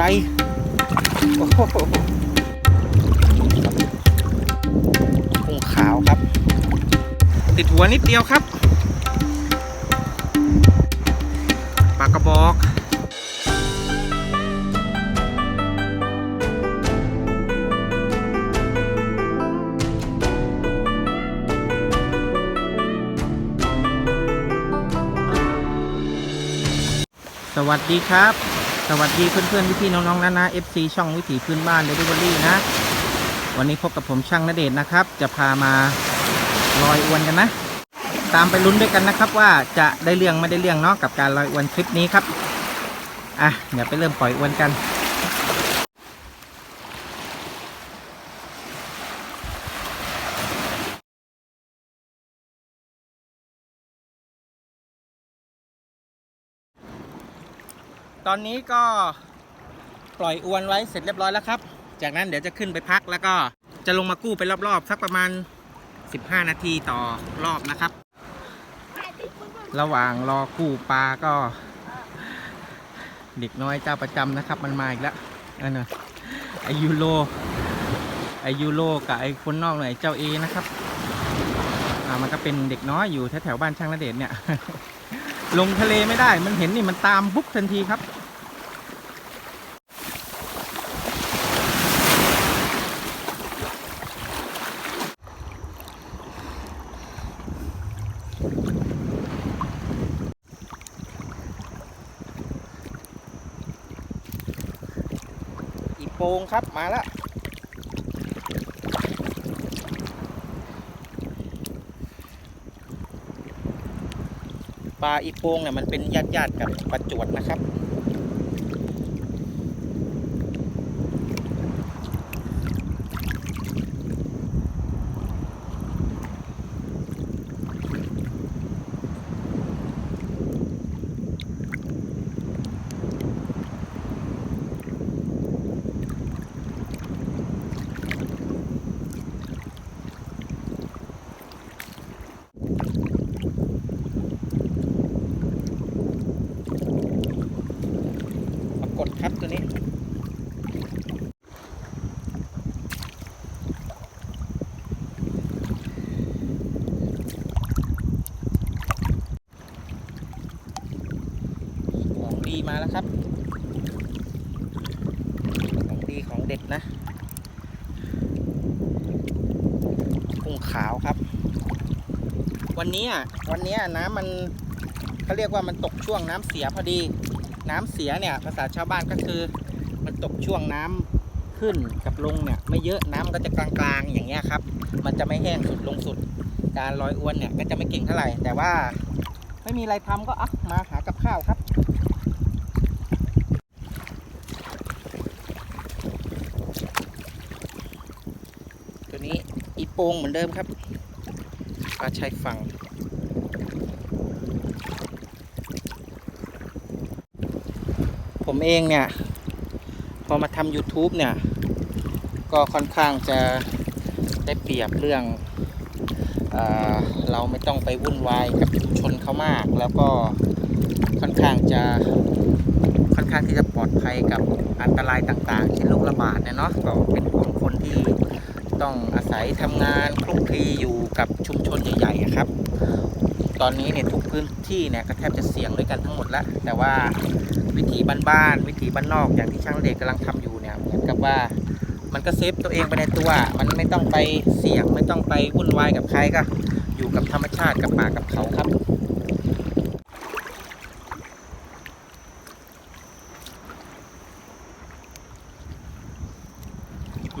ใหญ่โอ้โหกุ้งขาวครับ ติดหัวนิดเดียวครับปลากระบอกสวัสดีครับ สวัสดีเพื่อนๆพี่ๆน้องๆนะนะ FC ช่องวิถีพื้นบ้านเดลิเวอรี่นะ วันนี้พบกับผมช่างนเดชนะครับ จะพามาลอยอวนกันนะ ตามไปลุ้นด้วยกันนะครับ ว่าจะได้เรื่องไม่ได้เรื่องเนาะกับการลอยอวนคลิปนี้ครับอะเดี๋ยวไปเริ่มปล่อยอวนกัน อนนี้ก็ปล่อยอวนไว้เสร็จเรียบร้อยแล้วครับ จากนั้นเดี๋ยวจะขึ้นไปพักแล้วก็จะลงมากู้ไปรอบๆ สักประมาณ 15 นาทีต่อรอบนะครับ ระหว่างรอกู้ปลาก็ เด็กน้อยเจ้าประจำนะครับ มันมาอีกแล้วนั่นน่ะไอยูโรไอยูโรกับไอคนนอกหน่อยเจ้าเอนะครับอ่ามันก็เป็นเด็กน้อยอยู่แถวๆบ้านช่างระเดชเนี่ย ลงทะเลไม่ได้มันเห็นนี่มันตามบุ๊กทันทีครับ โปงครับมาแล้วปลาอีโปงเนี่ยมันเป็นญาติญาติๆกับปลาจวดนะครับ ปรากฏครับตัวนี้ ของดีมาแล้วครับ ของดีของเด็ดนะ กุ้ง ขาวครับ วันนี้อะวันนี้อะน้ำมันเขาเรียกว่ามันตกช่วงน้ำเสียพอดี น้ำเสียเนี่ยภาษาชาวบ้านก็คือมันตกช่วงน้ำขึ้นกับลงเนี่ยไม่เยอะน้ำก็จะกลางๆอย่างเงี้ยครับ มันจะไม่แห้งสุดลงสุด การลอยอวนเนี่ยก็จะไม่เก่งเท่าไหร่ แต่ว่าไม่มีอะไรทำก็อะมาหากับข้าวครับ ตัวนี้อีโปงเหมือนเดิมครับปลาชายฝั่ง ผมเองเนี่ย พอมาทำ YouTube เนี่ย ก็ค่อนข้างจะได้เปรียบเรื่องเอเราไม่ต้องไปวุ่นวายกับชุมชนเขามาก แล้วก็ค่อนข้างจะค่อนข้างที่จะปลอดภัยกับอันตรายต่างๆเช่นโรคระบาดเนี่ยเนาะก็เป็นของคนที่ ต้องอาศัยทำงานคลุกคลีอยู่กับชุมชนใหญ่ๆครับ ตอนนี้เนี่ยทุกพื้นที่เนี่ยก็แทบจะเสี่ยงด้วยกันทั้งหมดแล้ว แต่ว่าวิธีบ้านๆวิธีบ้านนอกอย่างที่ช่างเด็กกำลังทำอยู่เนี่ยเหมือนกับว่ามันก็เซฟตัวเองไปในตัว มันไม่ต้องไปเสี่ยงไม่ต้องไปวุ่นวายกับใครก็ อยู่กับธรรมชาติกับป่ากับเขาครับ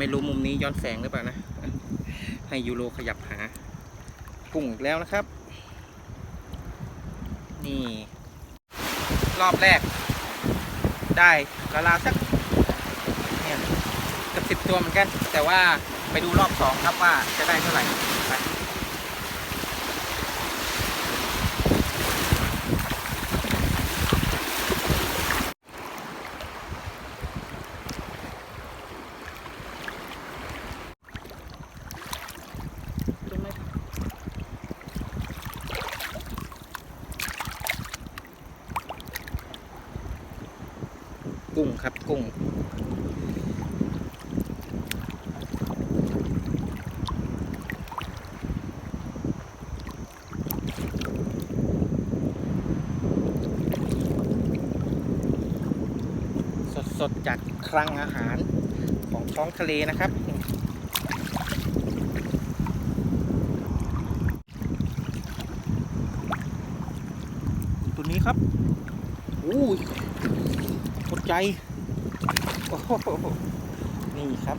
ไม่รู้มุมนี้ย้อนแสงหรือเปล่านะ ให้ยูโรขยับหากุ้งอีกแล้วนะครับ นี่ รอบแรก ได้ราลาสักเนี่ยกับสิบตัวเหมือนกัน แต่ว่าไปดูรอบสองครับว่าจะได้เท่าไหร่ไปดูไหม ตัว กุ้งครับกุ้ง สดๆ จากคลังอาหารของท้องทะเลนะครับ ตัวนี้ครับอู้ยกดใจโอ้โหนี่ครับ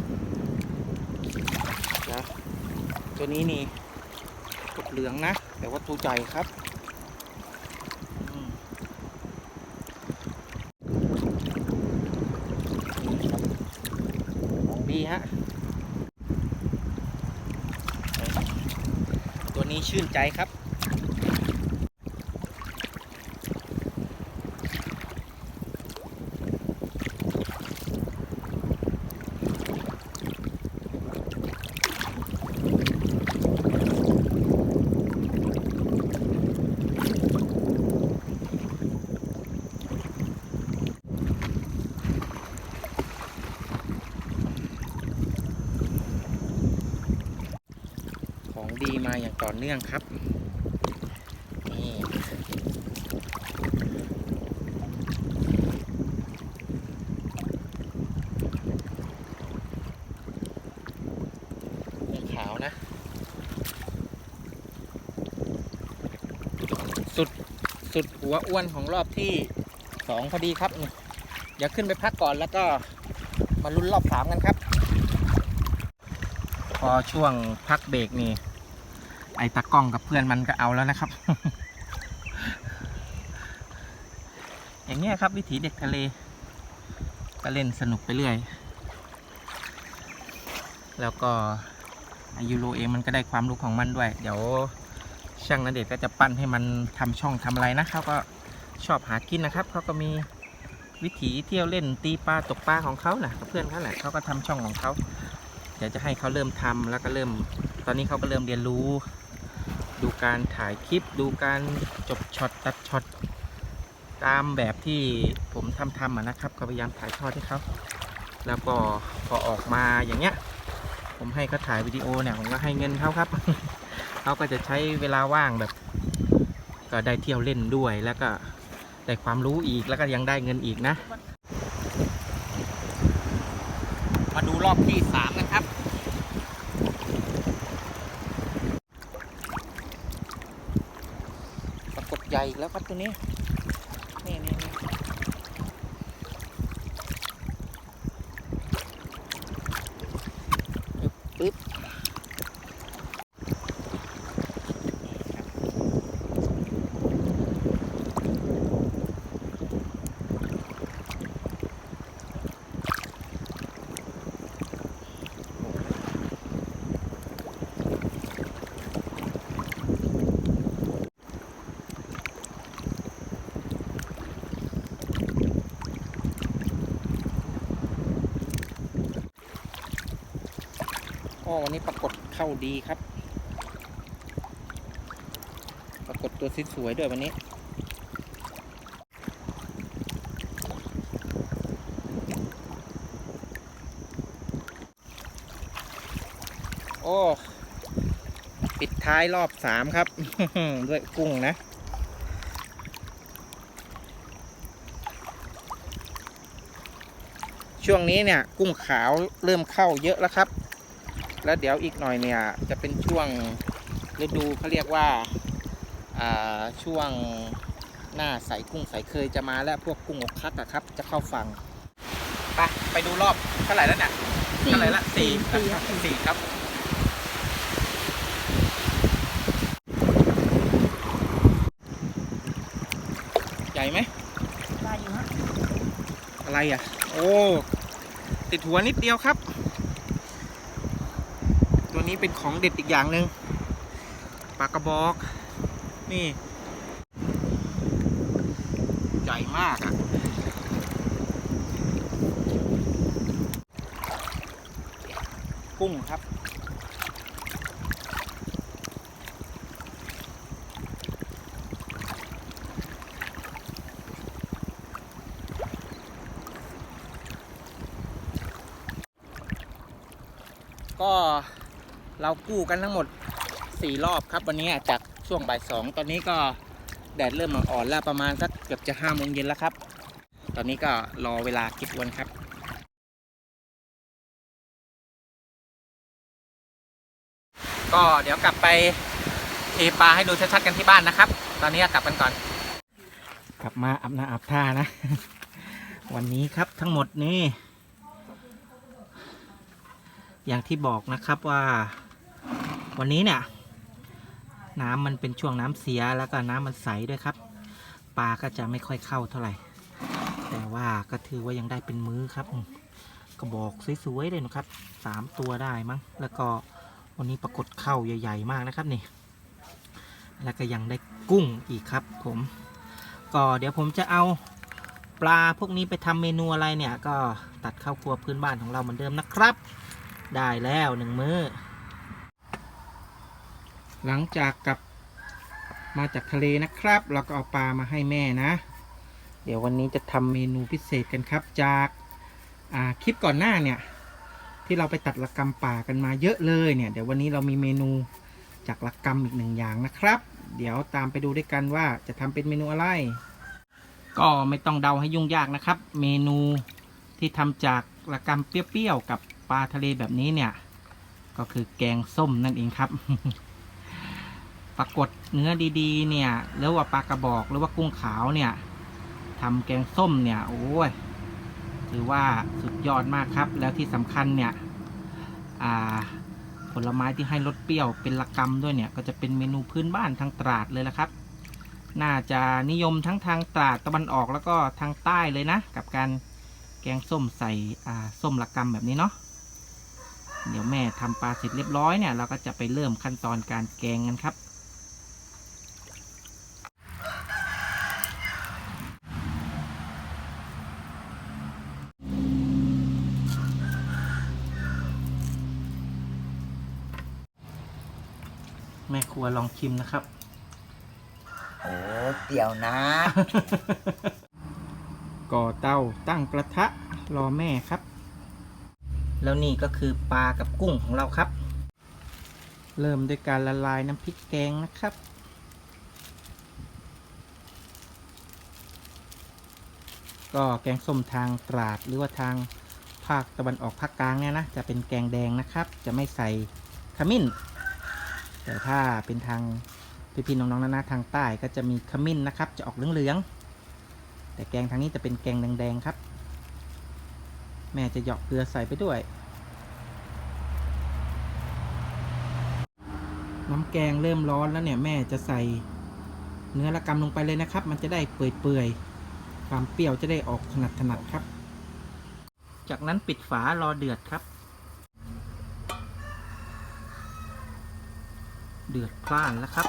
เดี๋ยวตัวนี้นี่กดเหลืองนะ แต่ว่าตัวใหญ่ครับอืมนี่ครับของ ดีฮะ ตัวนี้ชื่นใจครับ ดีมาอย่างต่อเนื่องครับนี่ขาวนะ สุดสุดหัวอ้วนของรอบที่สองพอดีครับนี่เดี๋ยวขึ้นไปพักก่อนแล้วก็มาลุ้นรอบสามกันครับ พอช่วงพักเบรกนี่ อ้ตากล้องกับเพื่อนมันก็เอาแล้วนะครับ อย่างเงี้ยครับวิถีเด็กทะเล ก็เล่นสนุกไปเรื่อย แล้วก็อายูโรเองมันก็ได้ความรู้ของมันด้วย เดี๋ยวช่างนันเดชก็จะปั้นให้มันทำช่องทำอะไรนะเขาก็ชอบหากินนะครับเขาก็มีวิถีเที่ยวเล่นตีปลาตกปลาของเขานะกับเพื่อนเขาแหละเขาก็ทำช่องของเขาเดี๋ยวจะให้เขาเริ่มทำแล้วก็เริ่ม ตอนนี้เขาก็เริ่มเรียนรู้ ดูการถ่ายคลิปดูการจบช็อตตัดช็อตตามแบบที่ผมทำทำอะนะครับ ก็พยายามถ่ายทอดให้เขาแล้วก็พอออกมาอย่างเงี้ย ผมให้เขาถ่ายวิดีโอเนี่ยผมก็ให้เงินเขาครับเขาก็จะใช้เวลาว่างแบบ ก็ได้เที่ยวเล่นด้วยแล้วก็ได้ความรู้อีกแล้วก็ยังได้เงินอีกนะ มาดูรอบที่สามกันครับ ปรากฏให ญ่อีกแล้วครับตัวนี้ นี่นี่นี่ปึ๊บ วันนี้ปรากฏเข้าดีครับ ปรากฏตัวสวยๆด้วยวันนี้ โอ้ปิดท้ายรอบสามครับ ด้วยกุ้งนะช่วงนี้เนี่ยกุ้งขาวเริ่มเข้าเยอะแล้วครับ แล้วเดี๋ยวอีกหน่อยเนี่ยจะเป็นช่วงฤดูเขาเรียกว่าอ่าช่วงหน้าใสกุ้งใสเคยจะมาแล้วพวกกุ้งอกคักอะครับ จะเข้าฝั่งไปไปดูรอบเท่าไหร่แล้วเนี่ยเท่าไหร่ละสี่สี่นะครับสี่ครับใหญ่ไหมได้อยู่ฮะอะไรอะ โอ้ ติดหัวนิดเดียวครับ ตัวนี้เป็นของเด็ดอีกอย่างหนึ่งปลากระบอก นี่ ใหญ่มากอะกุ้งครับ ก็ เรากู้กันทั้งหมดสี่รอบครับวันนี้จากช่วงบ่ายสองตอนนี้ก็แดดเริ่มอ่อนๆแล้วประมาณสักเกือบจะห้าโมงเย็นแล้วครับ ตอนนี้ก็รอเวลาเก็บอวนครับก็เดี๋ยวกลับไปเทปลาให้ดูชัดๆกันที่บ้านนะครับ ตอนนี้กลับกันก่อน กลับมาอาบน้ำอาบท่านะ วันนี้ครับทั้งหมดนี้อย่างที่บอกนะครับว่า วันนี้เนี่ย น้ำมันเป็นช่วงน้ำเสียแล้วก็น้ำมันใสด้วยครับ ปลาก็จะไม่ค่อยเข้าเท่าไหร่ แต่ว่าก็ถือว่ายังได้เป็นมื้อครับกระบอกสวยๆเลยนะครับสามตัวได้มั้ง แล้วก็วันนี้ปรากฏเข้าใหญ่ ๆ มากนะครับนี่แล้วก็ยังได้กุ้งอีกครับผม ก็เดี๋ยวผมจะเอาปลาพวกนี้ไปทำเมนูอะไรเนี่ย ก็ตัดเข้าครัวพื้นบ้านของเราเหมือนเดิมนะครับ ได้แล้วหนึ่งมือ้อ หลังจากกลับมาจากทะเลนะครับ เราก็เอาปลามาให้แม่นะ เดี๋ยววันนี้จะทำเมนูพิเศษกันครับ จากคลิปก่อนหน้าเนี่ย ที่เราไปตัดระกำป่ากันมาเยอะเลยเนี่ย เดี๋ยววันนี้เรามีเมนูจากระกำอีกหนึ่งอย่างนะครับ เดี๋ยวตามไปดูด้วยกันว่าจะทำเป็นเมนูอะไร ก็ไม่ต้องเดาให้ยุ่งยากนะครับ เมนูที่ทำจากระกำเปรี้ยวๆกับปลาทะเลแบบนี้เนี่ย ก็คือแกงส้มนั่นเองครับ ปรากฏเนื้อดีๆ เนี่ยหรือว่าปลากระบอกหรือว่ากุ้งขาวเนี่ยทำแกงส้มเนี่ยโอ้ยถือว่าสุดยอดมากครับ แล้วที่สำคัญเนี่ยผลไม้ที่ให้รสเปรี้ยวเป็นละกำด้วยเนี่ยก็จะเป็นเมนูพื้นบ้านทางตราดเลยละครับ น่าจะนิยมทั้งทางตราดตะวันออกแล้วก็ทางใต้เลยนะ กับการแกงส้มใส่ส้มละกำแบบนี้เนาะเดี๋ยวแม่ทำปลาเสร็จเรียบร้อยเนี่ยเราก็จะไปเริ่มขั้นตอนการแกงกันครับ ครัวลองชิมนะครับ โอ้เดี๋ยวนะ ก่อเตาตั้งกระทะรอแม่ครับ แล้วนี่ก็คือปลากับกุ้งของเราครับ เริ่มด้วยการละลายน้ำพริกแกงนะครับก็แกงส้มทางตราดหรือว่าทางภาคตะวันออกภาคกลางเนี่ยนะ จะเป็นแกงแดงนะครับ จะไม่ใส่ขมิ้น แต่ถ้าเป็นทางพี่ๆน้องๆนานาทางใต้ก็จะมีขมิ้นนะครับ จะออกเหลืองๆแต่แกงทางนี้จะเป็นแกงแดงๆครับ แม่จะหยาะเกลือใส่ไปด้วย น้ำแกงเริ่มร้อนแล้วเนี่ยแม่จะใส่เนื้อละกำลงไปเลยนะครับ มันจะได้เปื่อยๆความเปรี้ยวจะได้ออกถนัดถนัดๆครับ จากนั้นปิดฝารอเดือดครับ เดือดพล่านแล้วครับ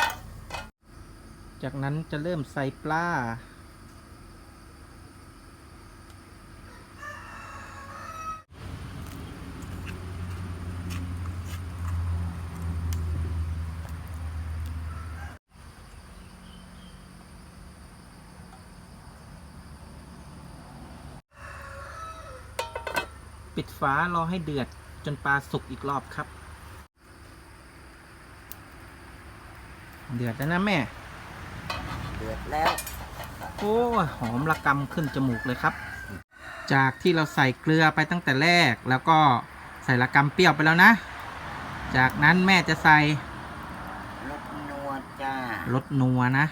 จากนั้นจะเริ่มใส่ปลา ปิดฝารอให้เดือดจนปลาสุกอีกรอบครับ เดือดแล้วนะแม่ เดือดแล้ว โอ้ยหอมระกำขึ้นจมูกเลยครับ จากที่เราใส่เกลือไปตั้งแต่แรก แล้วก็ใส่ระกำเปรี้ยวไปแล้วนะ จากนั้นแม่จะใส่รสนัวจ้ารสนัวนะ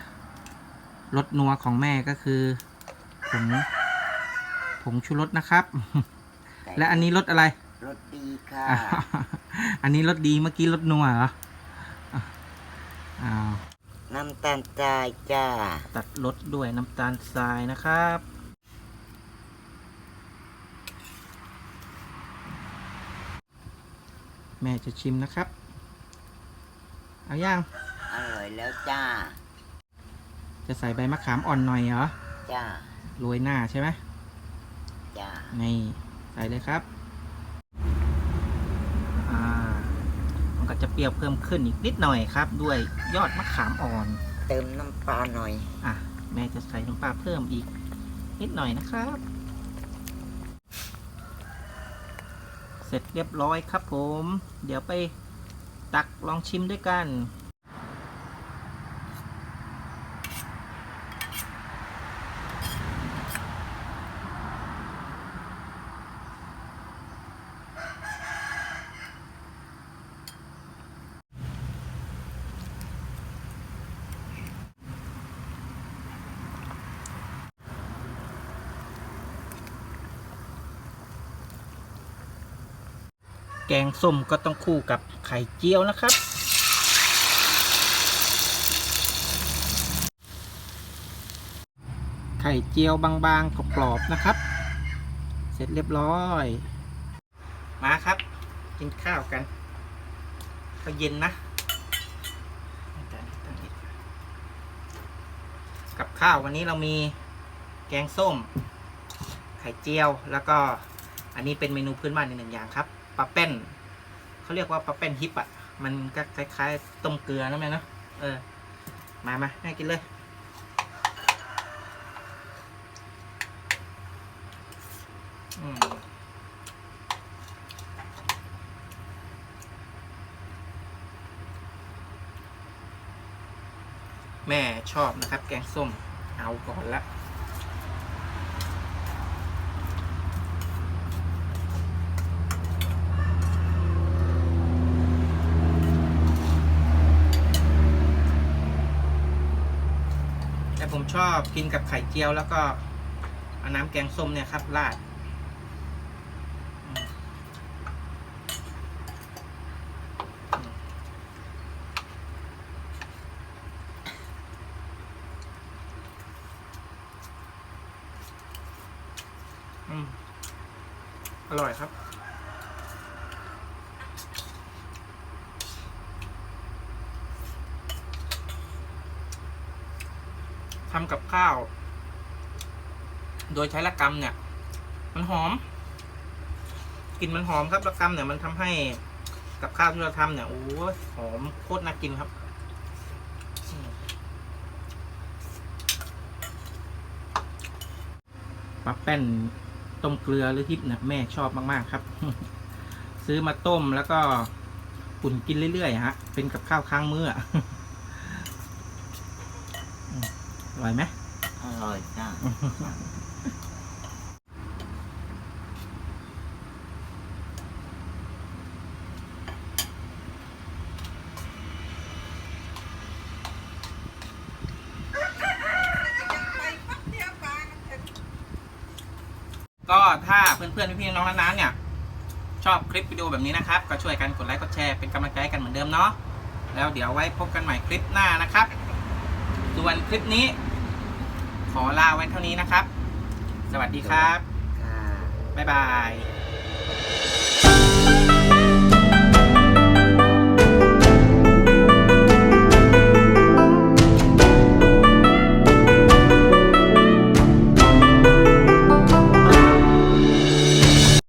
รสนัวของแม่ก็คือผงผงชูรสนะครับ และอันนี้รสอะไรรสดีค่ะอ่าอันนี้รสดีเมื่อกี้รสนัวเหรออะ อ้าวน้ำตาลทรายจ้า ตัดรสด้วยน้ำตาลทรายนะครับ แม่จะชิมนะครับ เอาย่าง อร่อยแล้วจ้า จะใส่ใบมะขามอ่อนหน่อยเหรอจ้า โรยหน้าใช่ไหมจ้า นี่ ใส่เลยครับ อ่า มัน ก็จะเปรี้ยวเพิ่มขึ้นอีกนิดหน่อยครับ ด้วยยอดมะขามอ่อน เติมน้ำปลาหน่อย อะ แม่จะใส่น้ำปลาเพิ่มอีกนิดหน่อยนะครับสเสร็จเรียบร้อยครับผม เดี๋ยวไปตักลองชิมด้วยกัน แกงส้มก็ต้องคู่กับไข่เจียวนะครับ ไข่เจียวบางๆกรอบๆนะครับ เสร็จเรียบร้อย มาครับ กินข้าวกันข้าวเย็นนะกับข้าววันนี้เรามีแกงส้ม ไข่เจียวแล้วก็อันนี้เป็นเมนูพื้นบ้านอีกหนึ่งอย่างครับ ปลาแป้นเขาเรียกว่าปลาแป้นฮิปอะ มันก็คล้ายๆต้มเกลือนะแม่เนะเออ มามาให้กินเลยอืมแม่ชอบนะครับ แกงส้มเอาก่อนละ แต่ผมช อบกินกับไข่เจียวแล้วก็เอาน้ำแกงส้มเนี่ยครับราดอืมอืมอร่อยครับ ทำกับ ข้าว โดยใช้ละกรรมเนี่ย มันหอมกลิ่นมันหอมครับละกรรมเนี่ยมันทำให้กับข้าวที่เราทำเนี่ยโอ้หอมโคตรน่ากินครับอืมปลาแป้นต้มเกลือหรือทิพย์นี่ยแม่ชอบมากๆครับ ซื้อมาต้มแล้วก็อุ่นกินเรื่อยๆฮะ เป็นกับข้าวค้างมืออะอืมอร่อยไหม ก็ถ้าเพื่อนๆพี่ๆน้องๆน้าๆเนี่ย ชอบคลิปวิดีโอแบบนี้นะครับ ก็ช่วยกันกดไลค์กดแชร์เป็นกำลังใจกันเหมือนเดิมเนาะแล้วเดี๋ยวไว้พบกันใหม่คลิปหน้านะครับ ส่วนคลิปนี้ ขอลาไว้เท่านี้นะครับ สวัสดีครับ ค่ะ บ๊ายบาย